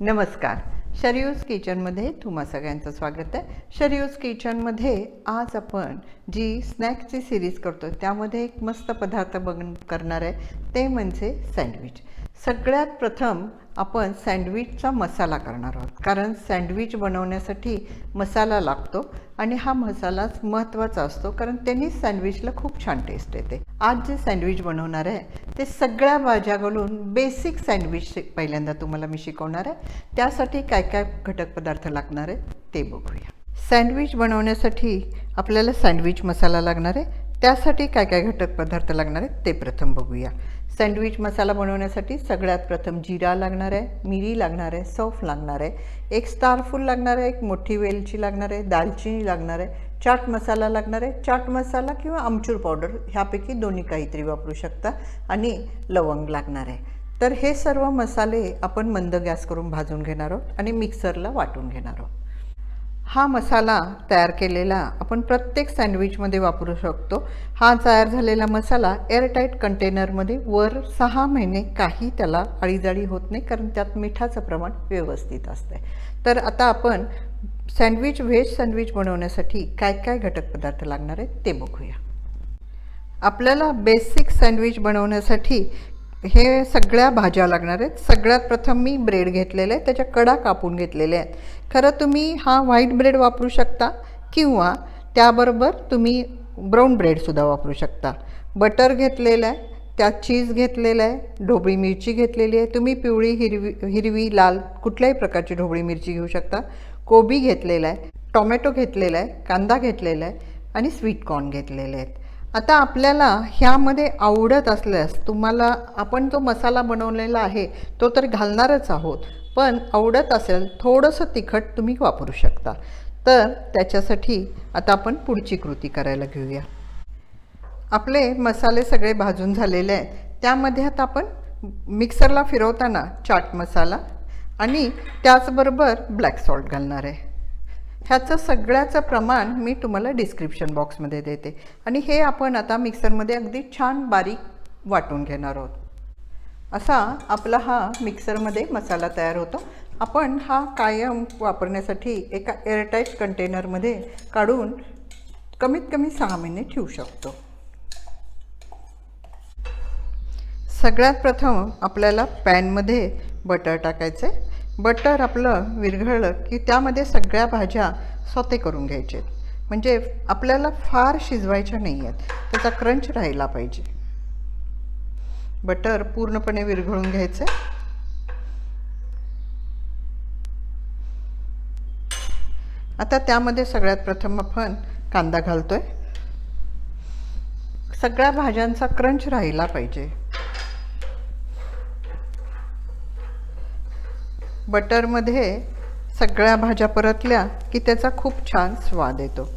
नमस्कार. शरीयूज किचनमध्ये तुम्हा सगळ्यांचं स्वागत आहे. शरियूज किचनमध्ये आज आपण जी स्नॅक्सची सिरीज करतो त्यामध्ये एक मस्त पदार्थ बघ करणार आहे. ते म्हणजे सँडविच. सगळ्यात प्रथम आपण सँडविचचा मसाला करणार आहोत. कारण सँडविच बनवण्यासाठी मसाला लागतो. आणि हा मसालाच महत्त्वाचा असतो कारण त्यांनीच सँडविचला खूप छान टेस्ट येते. आज जे सँडविच बनवणार आहे ते सगळ्या भाज्या घालून बेसिक सँडविच पहिल्यांदा तुम्हाला मी शिकवणार आहे. त्यासाठी काय काय घटक पदार्थ लागणार आहे ते बघूया. सँडविच बनवण्यासाठी आपल्याला सँडविच मसाला लागणार आहे. त्यासाठी काय काय घटक पदार्थ लागणार आहेत ते प्रथम बघूया. सँडविच मसाला बनवण्यासाठी सगळ्यात प्रथम जिरा लागणार आहे मिरी लागणार आहे सौफ लागणार आहे एक स्टारफूल लागणार आहे एक मोठी वेलची लागणार आहे दालचिनी लागणार आहे चाट मसाला लागणार आहे. चाट मसाला किंवा आमचूर पावडर ह्यापैकी दोन्ही काहीतरी वापरू शकता आणि लवंग लागणार आहे. तर हे सर्व मसाले आपण मंद गॅस करून भाजून घेणार आहोत आणि मिक्सरला वाटून घेणार आहोत. हा मसाला तयार केलेला आपण प्रत्येक सँडविचमध्ये वापरू शकतो. हा तयार झालेला मसाला एअरटाईट कंटेनरमध्ये वर सहा महिने काही त्याला अळीजाळी होत नाही कारण त्यात मिठाचं प्रमाण व्यवस्थित असतं तर आता आपण सँडविच व्हेज सँडविच बनवण्यासाठी काय काय घटक पदार्थ लागणार आहेत ते बघूया. आपल्याला बेसिक सँडविच बनवण्यासाठी हे सगळ्या भाज्या लागणार आहेत. सगळ्यात प्रथम मी ब्रेड घेतलेले आहे त्याच्या कडा कापून घेतलेल्या आहेत. खरं तुम्ही हा व्हाईट ब्रेड वापरू शकता किंवा त्याबरोबर तुम्ही ब्राऊन ब्रेडसुद्धा वापरू शकता. बटर घेतलेलं आहे. त्यात चीज घेतलेलं आहे. ढोबळी मिरची घेतलेली आहे. तुम्ही पिवळी हिरवी हिरवी लाल कुठल्याही प्रकारची ढोबळी मिरची घेऊ शकता. कोबी घेतलेला आहे. टोमॅटो घेतलेला आहे. कांदा घेतलेला आहे. आणि स्वीट कॉर्न घेतलेले आहेत. आता आपल्याला ह्यामध्ये आवडत असल्यास तुम्हाला आपण जो मसाला बनवलेला आहे तो तर घालणारच आहोत. पण आवडत असेल थोडंसं तिखट तुम्ही वापरू शकता. तर त्याच्यासाठी आता आपण पुढची कृती करायला घेऊया. आपले मसाले सगळे भाजून झालेले आहेत. त्यामध्ये आता आपण मिक्सरला फिरवताना चाट मसाला आणि त्याचबरोबर ब्लॅक सॉल्ट घालणार आहे. ह्याचं सगळ्याचं प्रमाण मी तुम्हाला डिस्क्रिप्शन बॉक्समध्ये देते. आणि हे आपण आता मिक्सरमध्ये अगदी छान बारीक वाटून घेणार आहोत. असा आपला हा मिक्सरमध्ये मसाला तयार होतो. आपण हा कायम वापरण्यासाठी एका एअरटाईट कंटेनरमध्ये काढून कमीत कमी सहा महिने ठेवू शकतो. सगळ्यात प्रथम आपल्याला पॅनमध्ये बटर टाकायचं आहे बटर आपलं विरघळलं की त्यामध्ये सगळ्या भाज्या स्वते करून घ्यायचे म्हणजे आपल्याला फार शिजवायच्या नाही आहेत त्याचा क्रंच राहिला पाहिजे. बटर पूर्णपणे विरघळून घ्यायचं. आता त्यामध्ये सगळ्यात प्रथम आपण कांदा घालतोय. सगळ्या भाज्यांचा क्रंच राहिला पाहिजे. बटरमध्ये सगळ्या भाज्या परतल्या की त्याचा खूप छान स्वाद येतो.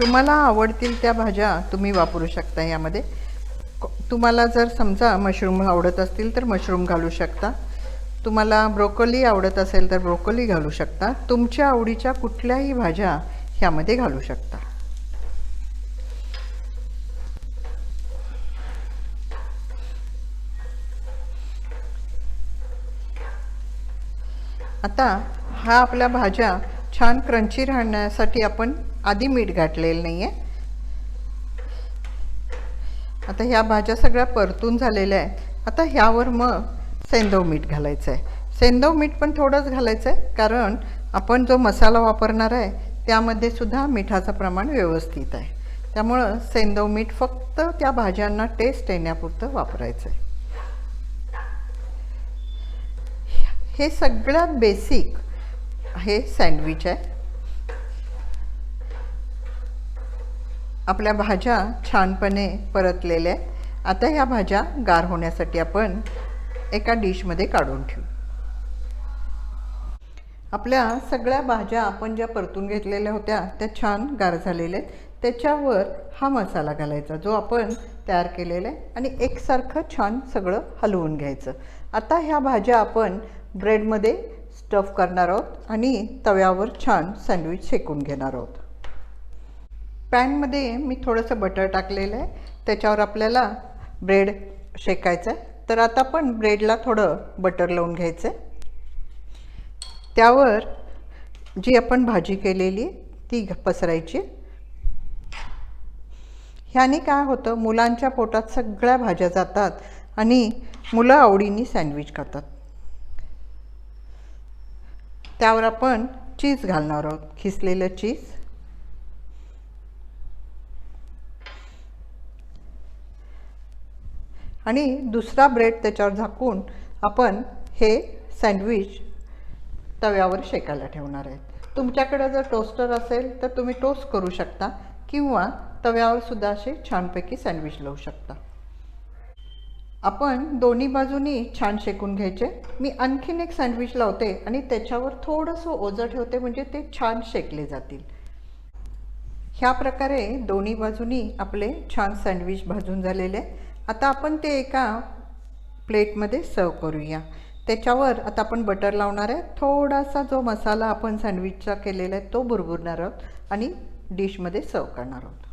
तुम्हाला आवडतील त्या भाज्या तुम्ही वापरू शकता यामध्ये. तुम्हाला जर समजा मशरूम आवडत असतील तर मशरूम घालू शकता. तुम्हाला ब्रोकोली आवडत असेल तर ब्रोकोली घालू शकता. तुमच्या आवडीच्या कुठल्याही भाज्या ह्यामध्ये घालू शकता. आता हा आपल्या भाज्या छान क्रंची राहण्यासाठी आपण आधी मीठ घातलेलं नाही आहे आता ह्या भाज्या सगळ्या परतून झालेल्या आहेत आता ह्यावर मग सेंदव मीठ घालायचं आहे सेंदव मीठ पण थोडंच घालायचं आहे कारण आपण जो मसाला वापरणार आहे त्यामध्ये सुद्धा मिठाचं प्रमाण व्यवस्थित आहे. त्यामुळं सेंदव मीठ फक्त त्या भाज्यांना टेस्ट येण्यापुरतं वापरायचं आहे हे सगळ्यात बेसिक हे सँडविच आहे. आपल्या भाज्या छानपणे परतलेल्या आहेत. आता ह्या भाज्या गार होण्यासाठी आपण एका डिशमध्ये काढून ठेवू. आपल्या सगळ्या भाज्या आपण ज्या परतून घेतलेल्या होत्या त्या छान गार झालेल्या आहेत. त्याच्यावर हा मसाला घालायचा जो आपण तयार केलेला आहे. आणि एकसारखं छान सगळं हलवून घ्यायचं. आता ह्या भाज्या आपण ब्रेडमध्ये स्टफ करणार आहोत आणि तव्यावर छान सँडविच शेकून घेणार आहोत. पॅनमध्ये मी थोडंसं बटर टाकलेलं आहे. त्याच्यावर आपल्याला ब्रेड शेकायचं आहे. तर आता पण ब्रेडला थोडं बटर लावून घ्यायचं आहे. त्यावर जी आपण भाजी केलेली ती पसरायची ह्याने काय होतं मुलांच्या पोटात सगळ्या भाज्या जातात आणि मुलं आवडीने सँडविच खातात त्यावर आपण चीज घालणार आहोत. खिसलेलं चीज. आणि दुसरा ब्रेड त्याच्यावर झाकून आपण हे सँडविच तव्यावर शेकायला ठेवणार आहेत. तुमच्याकडे जर टोस्टर असेल तर तुम्ही टोस्ट करू शकता किंवा तव्यावर सुद्धा असे छानपैकी सँडविच लावू शकता. आपण दोन्ही बाजूनी छान शेकून घ्यायचे. मी आणखीन एक सँडविच लावते आणि त्याच्यावर थोडंसं ओझं ठेवते म्हणजे ते छान शेकले जातील. ह्या प्रकारे दोन्ही बाजूनी आपले छान सँडविच भाजून झालेले. आहे. आता आपण ते एका प्लेटमध्ये सर्व करूया. त्याच्यावर आता आपण बटर लावणार आहे. थोडासा जो मसाला आपण सँडविचचा केलेला आहे तो बुरबुरणार आहोत आणि डिशमध्ये सर्व करणार आहोत.